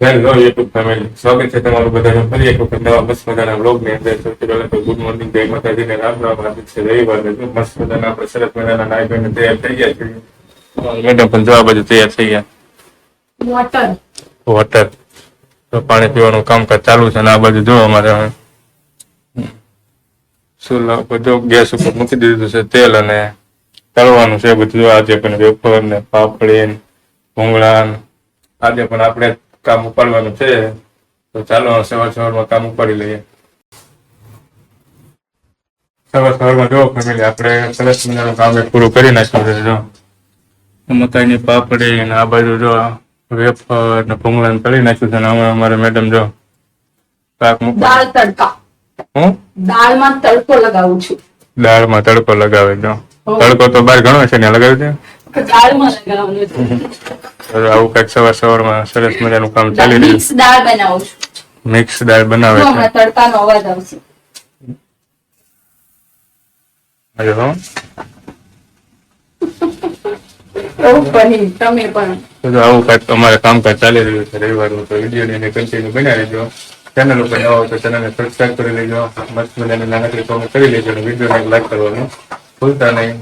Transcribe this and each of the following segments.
Hello YouTube family સ્વાગત છે તમારું બધાને ફરી એક વખત નવા મસ્ત મજાના બ્લોગની અંદર સૌથી પહેલા તો ગુડ મોર્નિંગ જય માતાજી ને રામ રામ આજે છે રવિવાર ને મસ્ત મજાના આપણે સરસ મજાના નાઈ ધોઈને તૈયાર થઈ ગયા છીએ મેડમ પણ જવા બાજુ તૈયાર થઈ ગયા વોટર વોટર તો પાણી પીવાનું કામકાજ ચાલુ છે ને આ બાજુ જો અમારે ચૂલા ઉપર જો ગેસ ઉપર મૂકી દીધું છે તેલ અને તળવાનું છે બધું જો આજે પણ વેફર ને પાપડી ભૂંગળા આજે પણ આપણે કામ ઉપાડવાનું છે તો ચાલો સવાર સવારમાં કામ ઉપાડી લઈએ. સવાર સવારમાં જો ફેમિલી આપણે સરસ મજાનું કામ પૂરું કરી નાખ્યું છે જો. મકાઈની પાપડી અને આ બાજુ જો વેફર ને ભૂંગળા તળી નાખ્યું છે ને હવે અમારે મેડમ જો શાક દાળ તડકા. હું? દાળમાં તડકો લગાવું છું. દાળમાં તડકો લગાવે જો. તડકો તો બહાર ઘણો છે ને લગાવી દે દાળમાં લગાવવાનો છે. આવું કંઈક સવાર સવારમાં સરસ મજાનું કામ ચાલી રહ્યું મિક્સ દાળ બનાવું છું. મિક્સ દાળ બનાવે છે. તડકાનો અવાજ આવશે. અરે હો. એવું તમે પણ. તો આવું કંઈક અમારે કામકાજ ચાલી રહ્યું છે રવિવારનું તો વીડિયો ને કન્ટિન્યુ બનાવી લેજો ચેનલ ઉપર નવા હોય તો ચેનલને સબસ્ક્રાઇબ કરી લેજો. મસ્ત મજાની નાનકડી કોમેન્ટ કરી લેજો અને વિડીયોને લાઈક કરવાનું. ભૂલતા નહીં.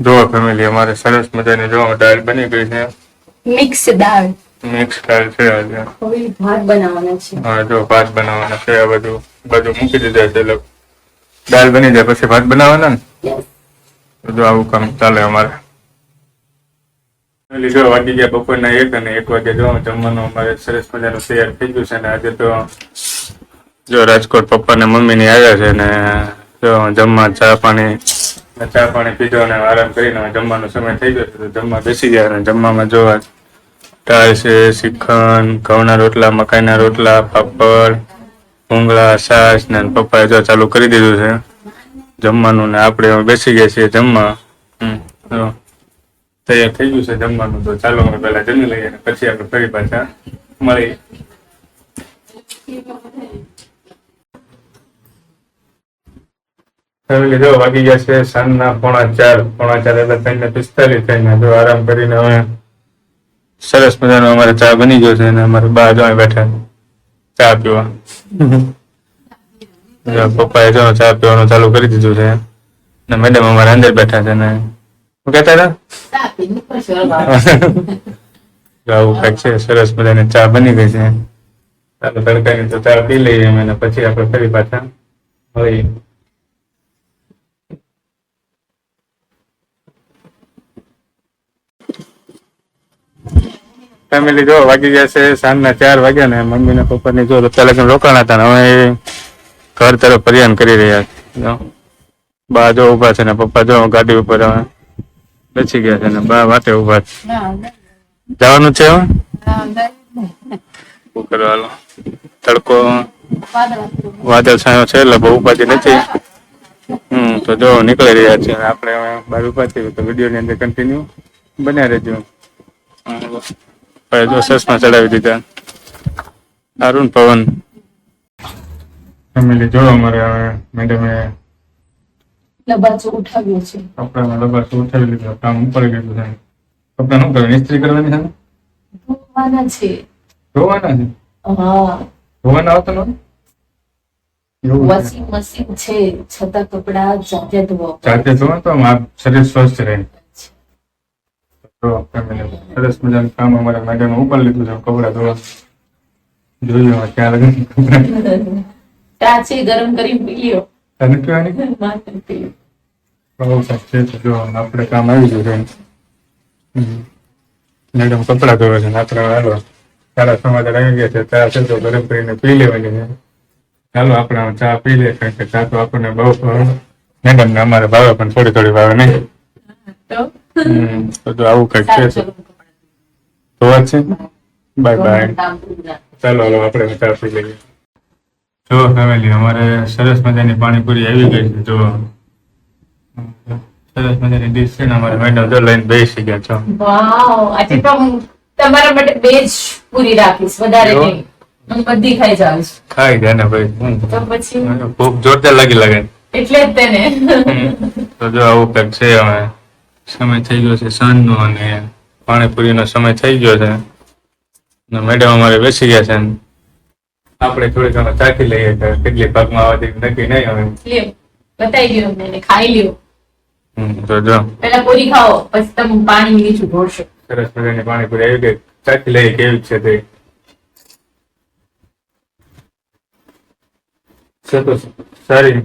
જો ફેમિલી અમારે સરસ મજાની જો દાળ બની ગઈ છે. મિક્સ દાળ. મિક્સ દાળ છે આજે. હવે ભાત બનાવવાના છે. હા જો ભાત બનાવવાના છે આ બધું બધું મૂકી દીધા છે લોકો દાળ બની જાય પછી ભાત બનાવવાના ને? બધું જો આવું કામ ચાલે અમારે. લીધો વાગી ગયા બપોરના એક અને એક વાગે જો જમવાનું અમારે સરસ મજાનું તૈયાર થઈ ગયું છે ને આજે તો જો રાજકોટ પપ્પા ને મમ્મી ની આવ્યા છે ને જો જમવા ચા પાણી ચા પાણી પીધો અને આરામ કરીને જમવાનો સમય થઈ ગયો તો જમવા બેસી ગયા અને જમવામાં જોવા દાળ છે શ્રીખંડ ઘઉંના રોટલા મકાઈના રોટલા પાપડ ભૂંગળા છાશ ને પપ્પાએ જો ચાલુ કરી દીધું છે. જમવાનું ને આપણે બેસી ગયા છીએ જમવા. તૈયાર થઈ ગયું છે જમવાનું. તો ચાલો અમે પહેલા જમી લઈએ અને પછી આપણે ફરી પાછા મળીએ. ફેમિલી જો વાગી ગયા છે સાંજના પોણા ચાર પોણા ચાર એટલે થઈને પિસ્તાલીસ થઈને જો આરામ કરીને હવે સરસ મજાનો અમારે ચા બની ગયો છે અને અમારે બા જો બેઠા ચા પીવા. પપ્પાએ જો ચા પીવાનું ચાલુ કરી દીધું છે. ને મેડમ અમારે અંદર બેઠા છે ને શું કહેતા હતા? આવું. કંઈક છે સરસ મજાની ચા બની ગઈ છે. ચાલો તડકાની તો ચા પી લઈએ અમે અને પછી આપણે ફરી પાછા મળીએ. ફેમિલી જો વાગી ગયા છે સાંજના ચાર વાગ્યા ને મમ્મી ને પપ્પા ની જો રસ્તા લગન રોકાણા હતા ને હવે ઘર તરફ પરિયાન કરી રહ્યા છે. બા જો ઊભા છે ને પપ્પા જો ગાડી ઉપર હવે બેસી ગયા છે ને બા વાતે ઊભા છે. જવાનું છે શું કરવાનું તડકો વાદળ છાયો છે એટલે બહુ ઉપાધી નથી. હમ તો જો નીકળી રહ્યા છે આપણે બહાર છીએ તો વીડિયો ની અંદર કન્ટિન્યુ બન્યા રહેજો. જો સસમાં ચડાવી દીધા. અરુણ પવન. ફેમિલી જો અમારે હવે મેડમે લબાચો ઉઠાવ્યો છે. કપડામાં લબાસ ઉઠાવી લીધો કામ ઉપર ગયું છે. કપડા શું કરે? ઇસ્ત્રી કરવાની છે ધોવાના છે. ધોવાના છે? હા. ધોવાના આવતો નથી? વોશિંગ મશીન છે. છતાં કપડા જાતે ધોવા જાતે ધોવા તો આમ શરીર સ્વસ્થ રહે. તો ફેમિલી સરસ મજાનું કામ અમારા મેડમ ઉપર લીધું છે. કપડા ધોવા જોયું ક્યાં લગન કપડા. ગરમ કરી પીલ્યો તને પીવાની? માથે બહુ સારું છે જો આપણે કામ આવી ગયું છે. મેડમ કપડા ધોવે છે આપણે હાલો. સારા સમાચાર આવી ગયા છે ચા છે તો ગરમ કરીને પી લેવાની છે. ચાલો આપણે ચા પી લે કારણ કે ચા તો આપણને બહુ મેડમ ને અમારે ભાવે પણ થોડી થોડી ભાવે નહીં. આવું કંઈક છે. તો વાત છે? Bye bye. ચાલો હાલો આપણે પી લઈએ. જો ફેમિલી અમારે સરસ મજાની પાણીપુરી આવી ગઈ છે જો. સરસ મજાની ડીશ છે ને અમારે મેડમ જો લઈને બેસી ગયા છો. વાવ આજે તો તમારા માટે બે જ પૂરી રાખીશ વધારે નહીં. બધી ખાઈ ગયા ને ભાઈ. ખૂબ તો પછી? ભૂખ જોરદાર લાગી લાગે. એટલે જ તેને. તો જો આવું કંઈક છે હવે. સમય થઈ ગયો છે સાંજનો અને પાણીપુરીનો સમય થઈ ગયો છે. અને મેડમ અમારે બેસી ગયા છે આપણે થોડી ઘણું ચાખી લઈએ કે કેટલી ભાગમાં આવવાથી નક્કી નહીં હવે બતાવી અમને ખાઈ લ્યો. તો જો. પેલા પૂરી ખાઓ પછી તમે પાણી નીચું ઢોળશો સરસ મજાની પાણીપુરી આવી ગઈ. ચાખી લઈએ કેવી છે તે? સારી.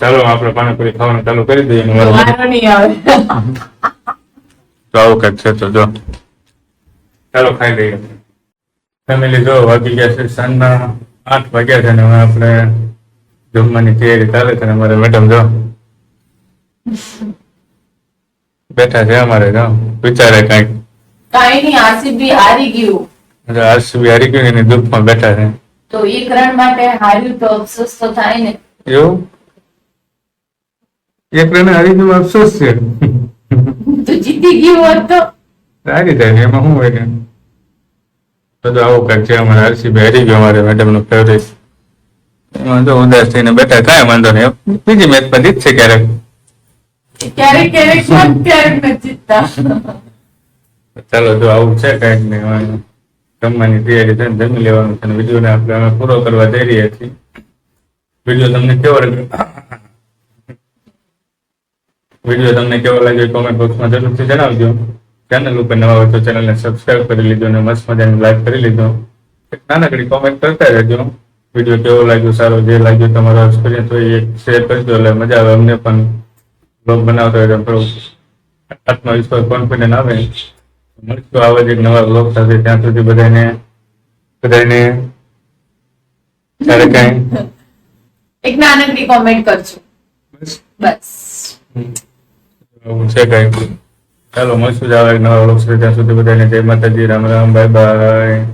ચાલો આપણે પાણીપુરી ખાવાનું ચાલુ કરી દઈએ. નહીં આવે. આવું કંઈક છે તો જો ચાલો ખાઈ લઈએ ફેમિલી જો વાગી ગયા છે સાંજના આઠ વાગ્યા છે અને હવે આપણે જમવાની તૈયારી ચાલે છે અને અમારે મેડમ જો બેઠા છે અમારે જો વિચારે કંઈક કાંઈ નહીં આરસીબી હારી ગયું આરસીબી હારી ગયું ને એની દુઃખમાં બેઠા છે તો એક રન માટે હાર્યું તો અફસોસ તો થાય ને એવું એક રન હારી ગયું અફસોસ છે તો જીતી ગયો હોત તો? જાય એમાં શું હોય કે? બધું આવું કંઈક છે અમારે આરસીબી હારી ગયો અમારે મેડમનું ફેવરેટ એમાં તો ઉદાસ થઈને બેઠા કાંઈ વાંધો નહીં. બીજી મેચ પણ જીતશે ક્યારેક? ક્યારેક ક્યારેક ક્યારેક ન જીતતા. ચાલો જો આવું છે કાંઈક નહીં જમવાની તૈયારી થઈને જમી લેવાનું છે ને વીડિયો ને આપણે પૂરો કરવા જઈ રહ્યા છીએ. વીડિયો તમને કેવો લાગ્યો વીડિયો તમને કેવો લાગ્યો કોમેન્ટ બોક્સમાં જરૂરથી જણાવજો. ચેનલ ઉપર નવા હોય તો ચેનલને સબસ્ક્રાઇબ કરી લીધો અને મસ્ત મજાની લાઈક કરી લીધો. નાનકડી કોમેન્ટ કરતા રહેજો. વીડિયો કેવો લાગ્યો સારો જે લાગ્યો તમારો એક્સપિરિયન્સ હોય એ શેર કરજો એટલે મજા આવે અમને પણ. બ્લોગ બનાવતો હોય થોડું આત્મવિશ્વાસ કોન્ફિડન્સ આવે. મળશું આવા જ એક નવા બ્લોગ સાથે. ત્યાં સુધી બધાને બધાને ત્યારે કઈ? એક નાનકડી કોમેન્ટ કરજો. બસ. આવું છે કઈ? ચાલો, મળશું જ આવે નવા બ્લોગ સાથે. ત્યાં સુધી બધાને જય માતાજી, રામ રામ, બાય બાય.